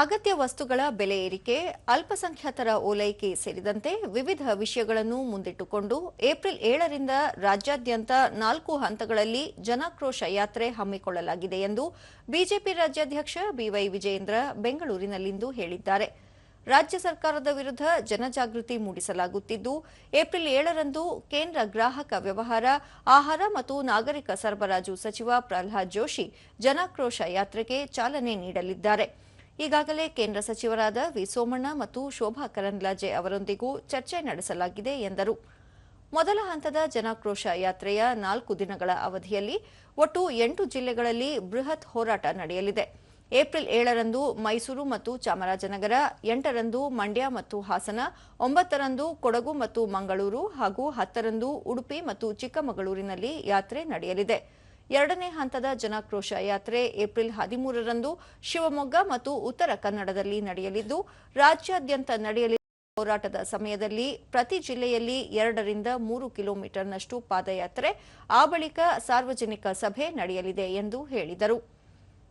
ಅಗತ್ಯ ವಸ್ತುಗಳ ಬೆಲೆ ಏರಿಕೆ, ಅಲ್ಪಸಂಖ್ಯಾತರ ಓಲೈಕೆ ಸೇರಿದಂತೆ ವಿವಿಧ ವಿಷಯಗಳನ್ನು ಮುಂದಿಟ್ಟುಕೊಂಡು ಏಪ್ರಿಲ್ ಏಳರಿಂದ ರಾಜ್ಯಾದ್ಯಂತ ನಾಲ್ಕು ಹಂತಗಳಲ್ಲಿ ಜನಾಕ್ರೋಶ ಯಾತ್ರೆ ಹಮ್ಮಿಕೊಳ್ಳಲಾಗಿದೆ ಎಂದು ಬಿಜೆಪಿ ರಾಜ್ಯಾಧ್ಯಕ್ಷ ಬಿವೈ ವಿಜಯೇಂದ್ರ ಬೆಂಗಳೂರಿನಲ್ಲಿಂದು ಹೇಳಿದ್ದಾರೆ. ರಾಜ್ಯ ಸರ್ಕಾರದ ವಿರುದ್ಧ ಜನಜಾಗೃತಿ ಮೂಡಿಸಲಾಗುತ್ತಿದ್ದು, ಏಪ್ರಿಲ್ ಏಳರಂದು ಕೇಂದ್ರ ಗ್ರಾಹಕ ವ್ಯವಹಾರ, ಆಹಾರ ಮತ್ತು ನಾಗರಿಕ ಸರಬರಾಜು ಸಚಿವ ಪ್ರಹ್ಲಾದ್ ಜೋಶಿ ಜನಾಕ್ರೋಶ ಯಾತ್ರೆಗೆ ಚಾಲನೆ ನೀಡಲಿದ್ದಾರೆ. ಈಗಾಗಲೇ ಕೇಂದ್ರ ಸಚಿವರಾದ ವಿ ಸೋಮಣ್ಣ ಮತ್ತು ಶೋಭಾ ಕರಂದ್ಲಾಜೆ ಅವರೊಂದಿಗೂ ಚರ್ಚೆ ನಡೆಸಲಾಗಿದೆ ಎಂದರು. ಮೊದಲ ಹಂತದ ಜನಾಕ್ರೋಶ ಯಾತ್ರೆಯ ನಾಲ್ಕು ದಿನಗಳ ಅವಧಿಯಲ್ಲಿ ಒಟ್ಟು ಎಂಟು ಜಿಲ್ಲೆಗಳಲ್ಲಿ ಬೃಹತ್ ಹೋರಾಟ ನಡೆಯಲಿದೆ. ಏಪ್ರಿಲ್ ಏಳರಂದು ಮೈಸೂರು ಮತ್ತು ಚಾಮರಾಜನಗರ, ಎಂಟರಂದು ಮಂಡ್ಯ ಮತ್ತು ಹಾಸನ, ಒಂಬತ್ತರಂದು ಕೊಡಗು ಮತ್ತು ಮಂಗಳೂರು ಹಾಗೂ ಹತ್ತರಂದು ಉಡುಪಿ ಮತ್ತು ಚಿಕ್ಕಮಗಳೂರಿನಲ್ಲಿ ಯಾತ್ರೆ ನಡೆಯಲಿದೆ. ಎರಡನೇ ಹಂತದ ಜನಾಕ್ರೋಶ ಯಾತ್ರೆ ಏಪ್ರಿಲ್ ಹದಿಮೂರರಂದು ಶಿವಮೊಗ್ಗ ಮತ್ತು ಉತ್ತರ ಕನ್ನಡದಲ್ಲಿ ನಡೆಯಲಿದ್ದು, ರಾಜ್ಯಾದ್ಯಂತ ನಡೆಯಲಿರುವ ಹೋರಾಟದ ಸಮಯದಲ್ಲಿ ಪ್ರತಿ ಜಿಲ್ಲೆಯಲ್ಲಿ ಎರಡರಿಂದ ಮೂರು ಕಿಲೋಮೀಟರ್ನಷ್ಟು ಪಾದಯಾತ್ರೆ, ಆ ಬಳಿಕ ಸಾರ್ವಜನಿಕ ಸಭೆ ನಡೆಯಲಿದೆ ಎಂದು ಹೇಳಿದರು.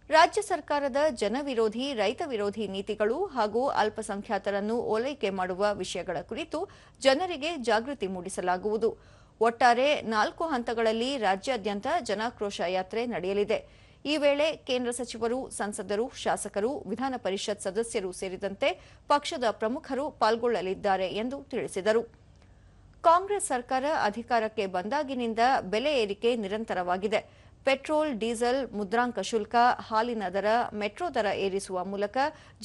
ರಾಜ್ಯ ಸರ್ಕಾರದ ಜನವಿರೋಧಿ, ರೈತ ವಿರೋಧಿ ನೀತಿಗಳು ಹಾಗೂ ಅಲ್ಪಸಂಖ್ಯಾತರನ್ನು ಓಲೈಕೆ ಮಾಡುವ ವಿಷಯಗಳ ಕುರಿತು ಜನರಿಗೆ ಜಾಗೃತಿ ಮೂಡಿಸಲಾಗುವುದು. ಒಟ್ಟಾರೆ ನಾಲ್ಕು ಹಂತಗಳಲ್ಲಿ ರಾಜ್ಯಾದ್ಯಂತ ಜನಾಕ್ರೋಶ ಯಾತ್ರೆ ನಡೆಯಲಿದೆ. ಈ ವೇಳೆ ಕೇಂದ್ರ ಸಚಿವರು, ಸಂಸದರು, ಶಾಸಕರು, ವಿಧಾನ ಪರಿಷತ್ ಸದಸ್ಯರು ಸೇರಿದಂತೆ ಪಕ್ಷದ ಪ್ರಮುಖರು ಪಾಲ್ಗೊಳ್ಳಲಿದ್ದಾರೆ ಎಂದು ತಿಳಿಸಿದರು. ಕಾಂಗ್ರೆಸ್ ಸರ್ಕಾರ ಅಧಿಕಾರಕ್ಕೆ ಬಂದಾಗಿನಿಂದ ಬೆಲೆ ಏರಿಕೆ ನಿರಂತರವಾಗಿದೆ. ಪೆಟ್ರೋಲ್, ಡೀಸೆಲ್, ಮುದ್ರಾಂಕ ಶುಲ್ಕ, ಹಾಲಿನ ದರ, ಮೆಟ್ರೋ ದರ ಏರಿಸುವ ಮೂಲಕ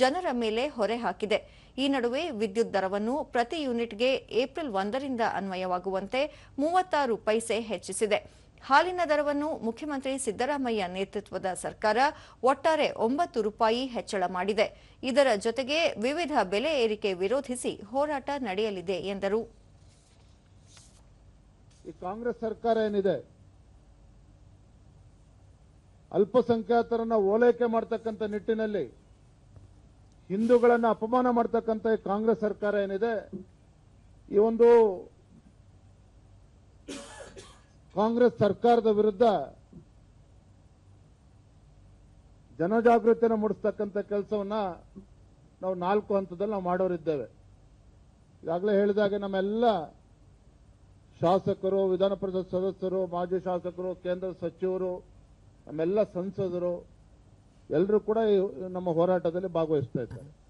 ಜನರ ಮೇಲೆ ಹೊರೆ ಹಾಕಿದೆ. ಈ ನಡುವೆ ವಿದ್ಯುತ್ ದರವನ್ನು ಪ್ರತಿ ಯೂನಿಟ್ಗೆ ಏಪ್ರಿಲ್ ಒಂದರಿಂದ ಅನ್ವಯವಾಗುವಂತೆ ಮೂವತ್ತಾರು ಪೈಸೆ ಹೆಚ್ಚಿಸಿದೆ. ಹಾಲಿನ ದರವನ್ನು ಮುಖ್ಯಮಂತ್ರಿ ಸಿದ್ದರಾಮಯ್ಯ ನೇತೃತ್ವದ ಸರ್ಕಾರ ಒಟ್ಟಾರೆ ಒಂಬತ್ತು ರೂಪಾಯಿ ಹೆಚ್ಚಳ ಮಾಡಿದೆ. ಇದರ ಜೊತೆಗೆ ವಿವಿಧ ಬೆಲೆ ಏರಿಕೆ ವಿರೋಧಿಸಿ ಹೋರಾಟ ನಡೆಯಲಿದೆ ಎಂದರು. ಕಾಂಗ್ರೆಸ್ ಸರ್ಕಾರ ಏನಿದೆ? ಅಲ್ಪಸಂಖ್ಯಾತರನ್ನ ಓಲೈಕೆ ಮಾಡ್ತಕ್ಕಂಥ ನಿಟ್ಟಿನಲ್ಲಿ ಹಿಂದೂಗಳನ್ನ ಅಪಮಾನ ಮಾಡ್ತಕ್ಕಂಥ ಕಾಂಗ್ರೆಸ್ ಸರ್ಕಾರ ಏನಿದೆ, ಈ ಒಂದು ಕಾಂಗ್ರೆಸ್ ಸರ್ಕಾರದ ವಿರುದ್ಧ ಜನಜಾಗೃತಿಯನ್ನು ಮೂಡಿಸ್ತಕ್ಕಂಥ ಕೆಲಸವನ್ನ ನಾವು ನಾಲ್ಕು ಹಂತದಲ್ಲಿ ನಾವು ಮಾಡೋರಿದ್ದೇವೆ. ಈಗಾಗಲೇ ಹೇಳಿದಾಗೆ ನಮ್ಮೆಲ್ಲ ಶಾಸಕರು ವಿಧಾನ ಪರಿಷತ್ ಸದಸ್ಯರು, ಮಾಜಿ ಶಾಸಕರು, ಕೇಂದ್ರ ಸಚಿವರು ನಮ್ಮೆಲ್ಲ ಸಂಸದರು ಎಲ್ಲರೂ ಕೂಡ ನಮ್ಮ ಹೋರಾಟದಲ್ಲಿ ಭಾಗವಹಿಸ್ತಾ ಇದ್ದಾರೆ.